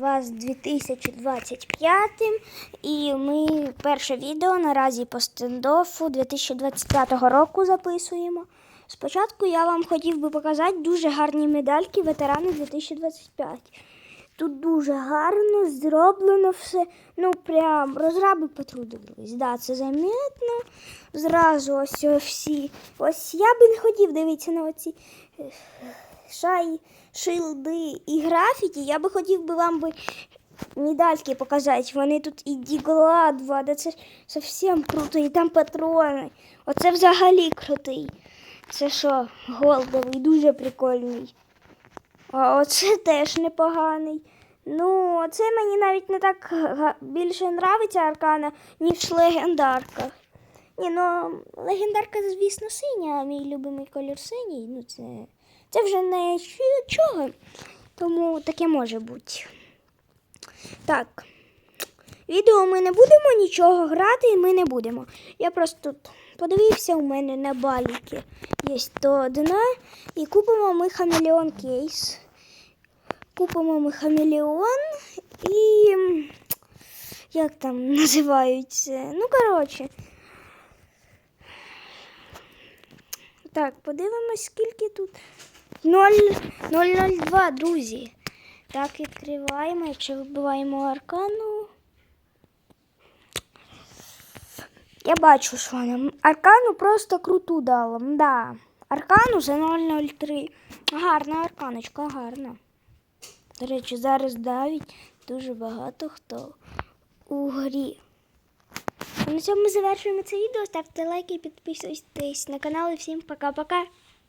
вас 2025 і ми перше відео наразі по стендофу 2025 року записуємо. Спочатку я вам хотів би показати дуже гарні медальки ветерани 2025. Тут дуже гарно зроблено все. Ну прям розраби потрудились. Да, це замітно. Зразу ось всі. Ось я би не хотів дивитися на оці е, шай, шилди і графіті. Я би хотів би вам би медальки показати. Вони тут і дігла два, да це зовсім круто, і там патрони. Оце взагалі крутий. Це що, голдовий, дуже прикольний. Оце теж непоганий. Ну, оце мені навіть не так більше нравиться аркана, ніж легендарка. Ні, ну легендарка, звісно, синя, а мій любимий колір синій. Ну, це, це вже не чого. Тому таке може бути. Так. Відео ми не будемо нічого грати, і ми не будемо. Я просто тут подивився у мене на баліки. Є то одна. І купимо ми хамелеон кейс. Купимо ми хамелеон і. Як там називаються? Ну, коротше. Так, подивимось, скільки тут. 002, друзі. Так, відкриваємо, якщо вибиваємо аркану. Я бачу, що нам. Аркану просто круту дала. Да. Аркану за 003. Гарна арканочка, гарна. До речі, зараз навіть дуже багато хто у грі. А на цьому ми завершуємо це відео. Ставте лайки, підписуйтесь на канал і всім пока-пока.